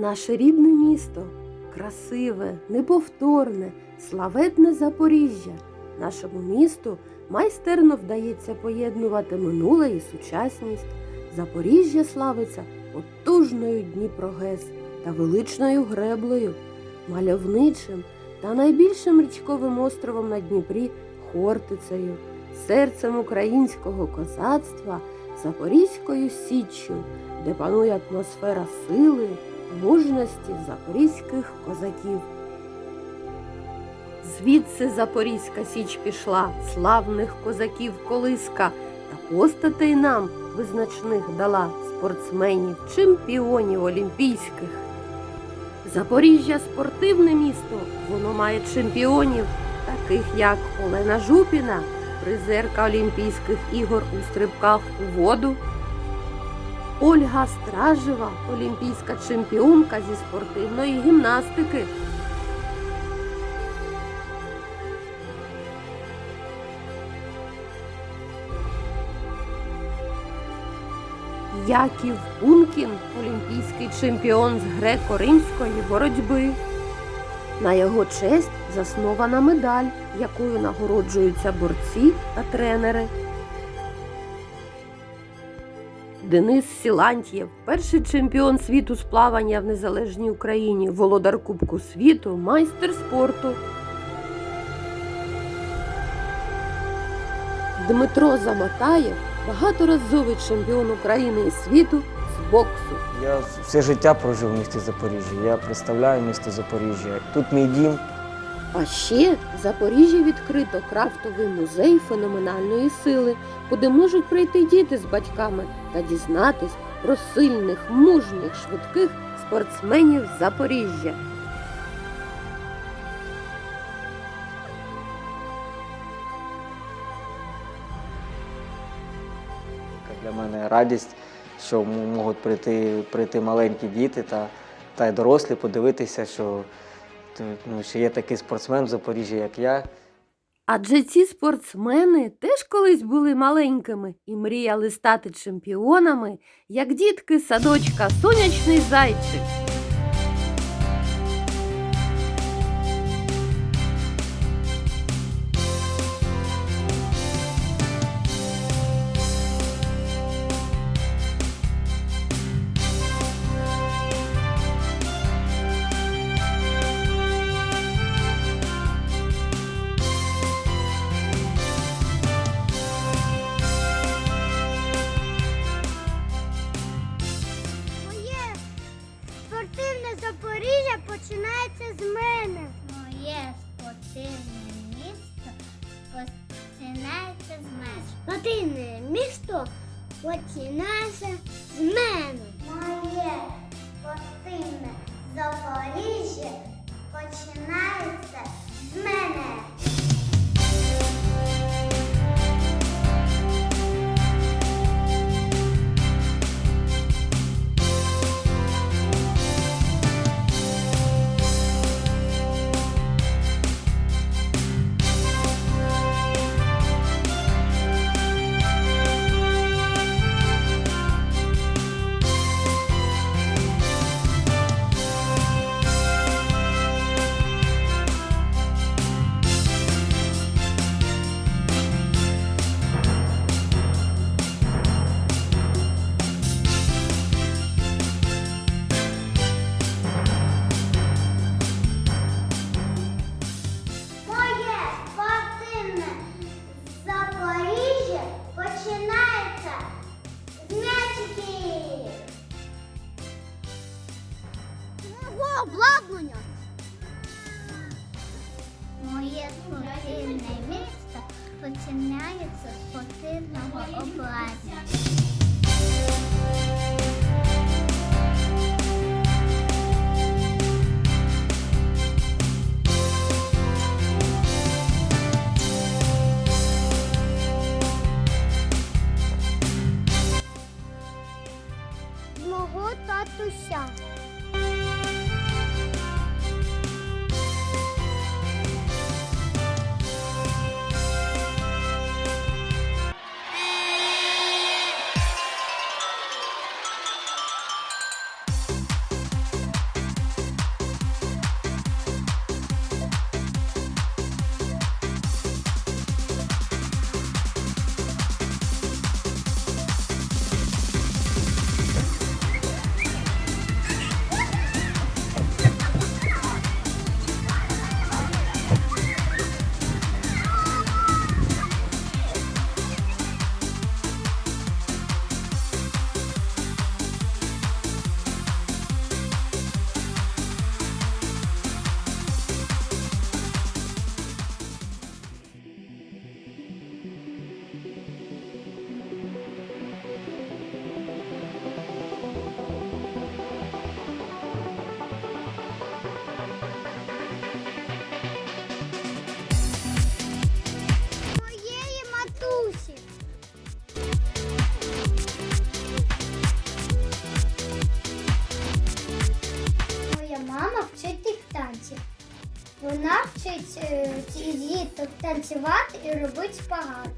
Наше рідне місто красиве, неповторне, славетне Запоріжжя. Нашому місту майстерно вдається поєднувати минуле і сучасність. Запоріжжя славиться потужною Дніпрогес та величною греблею, мальовничим та найбільшим річковим островом на Дніпрі Хортицею, серцем українського козацтва, Запорізькою Січчю, де панує атмосфера сили, мужності запорізьких козаків. Звідси Запорізька Січ пішла, славних козаків колиска, та постатей нам визначних дала спортсменів, чемпіонів олімпійських. Запоріжжя спортивне місто, воно має чемпіонів, таких як Олена Жупіна, призерка Олімпійських ігор у стрибках у воду, Ольга Стражева, олімпійська чемпіонка зі спортивної гімнастики. Яків Пункін, олімпійський чемпіон з греко-римської боротьби. На його честь заснована медаль, якою нагороджуються борці та тренери. Денис Сілантьєв, перший чемпіон світу з плавання в незалежній Україні, володар Кубку світу, майстер спорту. Дмитро Замотаєв, багаторазовий чемпіон України і світу з боксу. Я все життя прожив в місті Запоріжжя. Я представляю місто Запоріжжя. Тут мій дім. А ще в Запоріжжі відкрито крафтовий музей феноменальної сили, куди можуть прийти діти з батьками та дізнатись про сильних, мужніх, швидких спортсменів Запоріжжя. Для мене радість, що можуть прийти, прийти маленькі діти та, та й дорослі, подивитися, що, ну, що є такий спортсмен в Запоріжжі, як я. Адже ці спортсмени теж колись були маленькими і мріяли стати чемпіонами, як дітки садочка Сонячний зайчик. Місто починається з мене. Моє спортивне Запоріжжя починається діток танцювати і робити шпагати.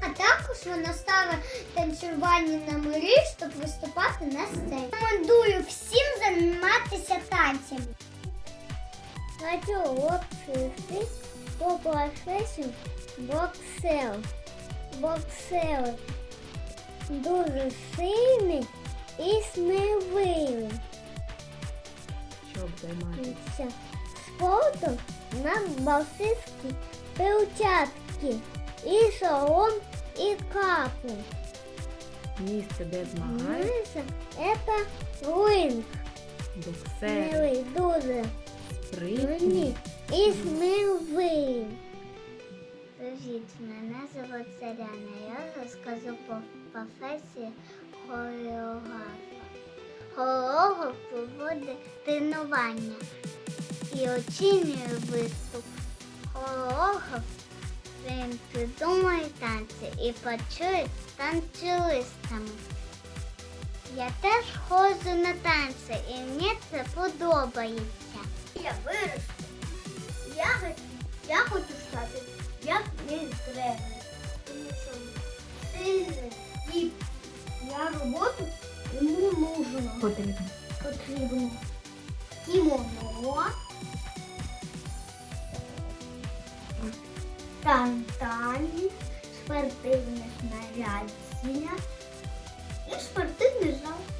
А також вона ставить танцювальні номери, щоб виступати на сцені. Рекомендую всім займатися танцями. Хочу описати по професію боксер. Боксер дуже сильний і сміливий. Щоб займатися. Це спортом на боксерські перчатки і шолом, і капу. Місце, де змагають Знаєте, це ринг. боксери, дуже спритні. і сміливий. Привіт, мене звуть Заряна. Я розкажу по професії хореографа. Хореограф проводить тренування і оцінює виступ. Хореограф він придумує танці і працює з танцюристами. Я теж ходжу на танці і мені це подобається. Я виросту. Я, я хочу стати як мій тренер. Тому що сильний і для роботи йому нужно Потрібно. потрібно кімоно, тантані, спортивне снарядження і спортивний зал.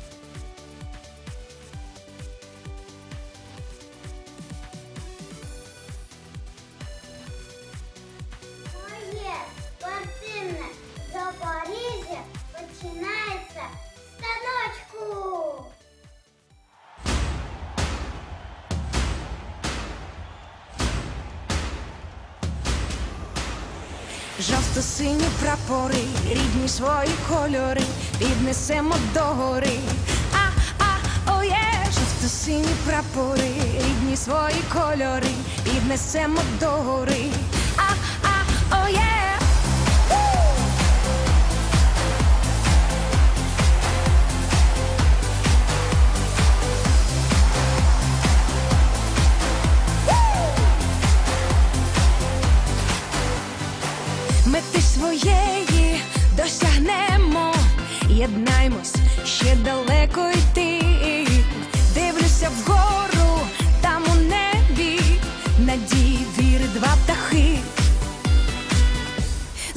Жовто-сині прапори, рідні свої кольори, піднесемо до гори. А, а, оє, жовто-сині прапори, рідні свої кольори, піднесемо до гори.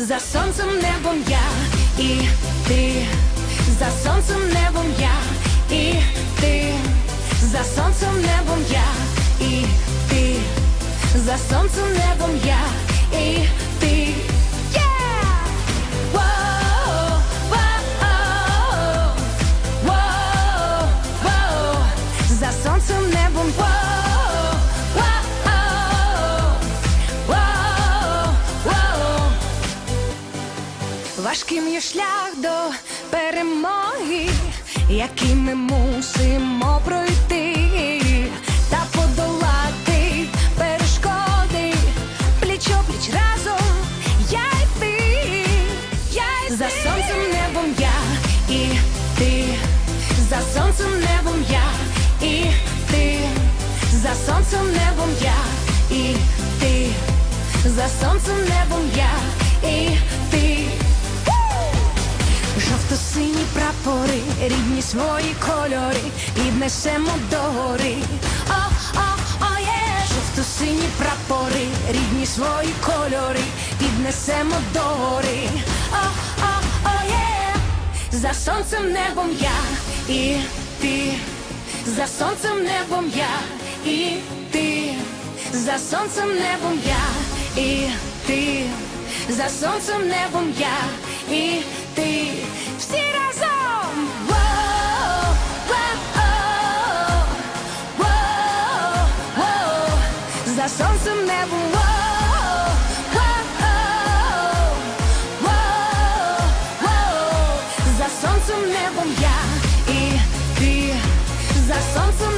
За сонцем небом я і ти, за сонцем небом я і ти, за сонцем небом я і ти, за сонцем небом я і ти. За сонцем небом я і ти. Жовто-сині прапори, рідні свої кольори, піднесемо до гори. О, о, о, є! Жовто-сині прапори, рідні свої кольори, піднесемо до гори. О, о, о, є! За сонцем небом я і ти, за сонцем небом я і ти, за сонцем небом я і ти, за сонцем небом я і ти. Всі разом! За сонцем небом. За сонцем небом я і ти, за сонцем